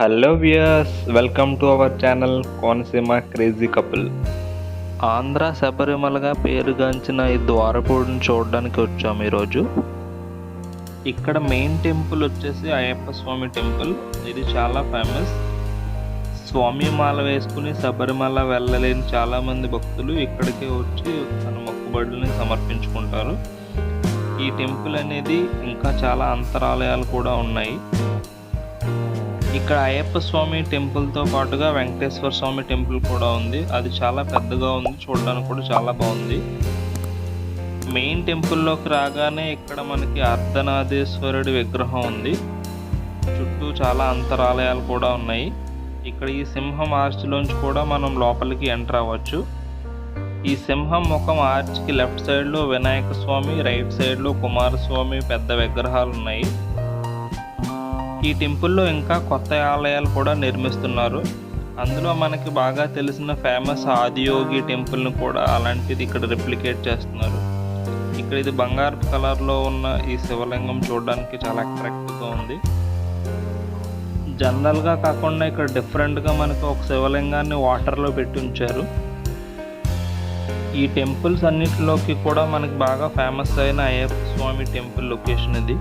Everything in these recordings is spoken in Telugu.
Hello viewers welcome to our channel Konaseema crazy couple Andhra శబరిమలగా పేరుగాంచిన ఈ ద్వారపూడిని చూడడానికి వచ్చాము ఈరోజు. ఇక్కడ మెయిన్ టెంపుల్ వచ్చేసి అయ్యప్ప స్వామి టెంపుల్ ఇది చాలా ఫేమస్ స్వామి మాల వేసుకుని శబరిమల వెళ్ళలేని చాలామంది భక్తులు ఇక్కడికి వచ్చి తన మొక్కుబడులని సమర్పించుకుంటారు. ఈ టెంపుల్ అనేది ఇంకా చాలా అంతరాలయాలు కూడా ఉన్నాయి. ఇక్కడ అయ్యప్ప స్వామి టెంపుల్తో పాటుగా వెంకటేశ్వర స్వామి టెంపుల్ కూడా ఉంది. అది చాలా పెద్దగా ఉంది చూడడానికి కూడా చాలా బాగుంది. మెయిన్ టెంపుల్లోకి రాగానే ఇక్కడ మనకి అర్ధనాథేశ్వరుడి విగ్రహం ఉంది. చుట్టూ చాలా అంతరాలయాలు కూడా ఉన్నాయి. ఇక్కడ ఈ సింహం ఆర్చ్లోంచి కూడా మనం లోపలికి ఎంటర్ అవ్వచ్చు. ఈ సింహం ముఖం ఆర్చ్కి లెఫ్ట్ సైడ్లో వినాయక స్వామి రైట్ సైడ్లో కుమారస్వామి పెద్ద విగ్రహాలు ఉన్నాయి. ఈ టెంపుల్లో ఇంకా కొత్త ఆలయాలు కూడా నిర్మిస్తున్నారు. అందులో మనకి బాగా తెలిసిన ఫేమస్ ఆదియోగి టెంపుల్ని కూడా అలాంటిది ఇక్కడ రిప్లికేట్ చేస్తున్నారు. ఇక్కడ ఇది బంగారు కలర్లో ఉన్న ఈ శివలింగం చూడడానికి చాలా అట్రాక్టివ్గా ఉంది. జనరల్గా కాకుండా ఇక్కడ డిఫరెంట్గా మనకి ఒక శివలింగాన్ని వాటర్లో పెట్టి ఉంచారు. ఈ టెంపుల్స్ అన్నిటిలోకి కూడా మనకి బాగా ఫేమస్ అయిన అయ్యప్ప స్వామి టెంపుల్ లొకేషన్ ఇది.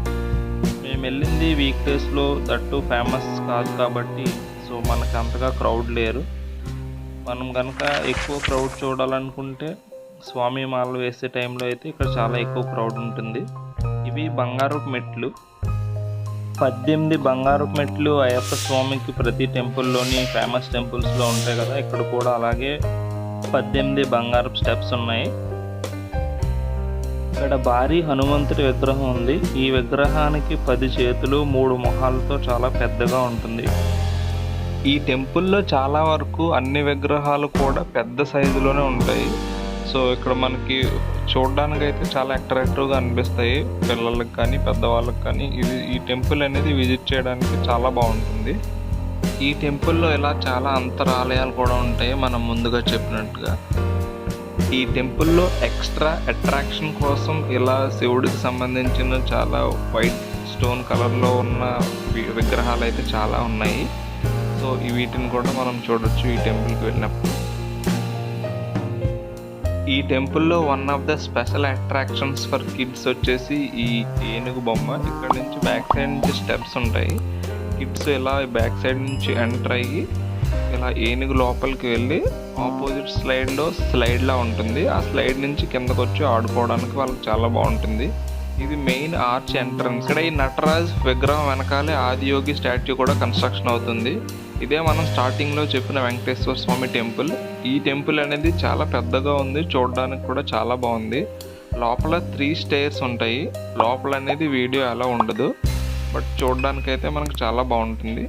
మేము వెళ్ళింది వీక్ డేస్లో దట్టు ఫేమస్ కాదు కాబట్టి సో మనకు అంతగా క్రౌడ్ లేరు. మనం కనుక ఎక్కువ క్రౌడ్ చూడాలనుకుంటే స్వామి మాల వేసే టైంలో అయితే ఇక్కడ చాలా ఎక్కువ క్రౌడ్ ఉంటుంది. ఇవి బంగారు మెట్లు. పద్దెనిమిది బంగారు మెట్లు అయ్యప్ప స్వామికి ప్రతి టెంపుల్లోని ఫేమస్ టెంపుల్స్లో ఉంటాయి కదా ఇక్కడ కూడా అలాగే పద్దెనిమిది బంగారు స్టెప్స్ ఉన్నాయి. ఇక్కడ భారీ హనుమంతుడి విగ్రహం ఉంది. ఈ విగ్రహానికి పది చేతులు మూడు మొహాలతో చాలా పెద్దగా ఉంటుంది. ఈ టెంపుల్లో చాలా వరకు అన్ని విగ్రహాలు కూడా పెద్ద సైజులోనే ఉంటాయి. సో ఇక్కడ మనకి చూడడానికి అయితే చాలా అట్రాక్టివ్గా అనిపిస్తాయి. పిల్లలకి కానీ పెద్దవాళ్ళకి కానీ. ఇది ఈ టెంపుల్ అనేది విజిట్ చేయడానికి చాలా బాగుంటుంది. ఈ టెంపుల్లో ఇలా చాలా అంతరాలయాలు కూడా ఉంటాయి. మనం ముందుగా చెప్పినట్టుగా. ఈ టెంపుల్లో ఎక్స్ట్రా అట్రాక్షన్ కోసం ఇలా శివుడికి సంబంధించిన చాలా వైట్ స్టోన్ కలర్లో ఉన్న విగ్రహాలు అయితే చాలా ఉన్నాయి. సో వీటిని కూడా మనం చూడొచ్చు ఈ టెంపుల్కి వెళ్ళినప్పుడు. ఈ టెంపుల్లో one of the special attractions for kids వచ్చేసి ఈ ఏనుగు బొమ్మ. ఇక్కడ నుంచి బ్యాక్ సైడ్ నుంచి స్టెప్స్ ఉంటాయి. కిడ్స్ ఇలా బ్యాక్ సైడ్ నుంచి ఎంటర్ అయ్యి ఇలా ఏనుగు లోపలికి వెళ్ళి ఆపోజిట్ స్లైడ్లో స్లైడ్లా ఉంటుంది. ఆ స్లైడ్ నుంచి కిందకు వచ్చి ఆడుకోవడానికి వాళ్ళకి చాలా బాగుంటుంది. ఇది మెయిన్ ఆర్చ్ ఎంట్రన్స్. ఇక్కడ ఈ నటరాజ్ విగ్రహం వెనకాలే ఆదియోగి స్టాట్యూ కూడా కన్స్ట్రక్షన్ అవుతుంది. ఇదే మనం స్టార్టింగ్లో చెప్పిన వెంకటేశ్వర స్వామి టెంపుల్. ఈ టెంపుల్ అనేది చాలా పెద్దగా ఉంది. చూడడానికి కూడా చాలా బాగుంది. లోపల త్రీ స్టేర్స్ ఉంటాయి. లోపల అనేది వీడియో అలా ఉండదు. బట్ చూడడానికైతే మనకు చాలా బాగుంటుంది.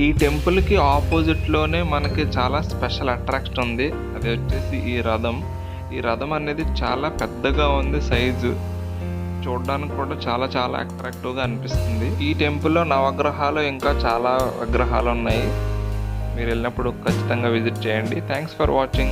ఈ టెంపుల్కి ఆపోజిట్లోనే మనకి చాలా స్పెషల్ అట్రాక్షన్ ఉంది. అది వచ్చేసి ఈ రథం. ఈ రథం అనేది చాలా పెద్దగా ఉంది సైజు చూడడానికి కూడా చాలా చాలా అట్రాక్టివ్గా అనిపిస్తుంది. ఈ టెంపుల్లో నవగ్రహాలు ఇంకా చాలా విగ్రహాలు ఉన్నాయి. మీరు వెళ్ళినప్పుడు ఖచ్చితంగా విజిట్ చేయండి. Thanks for watching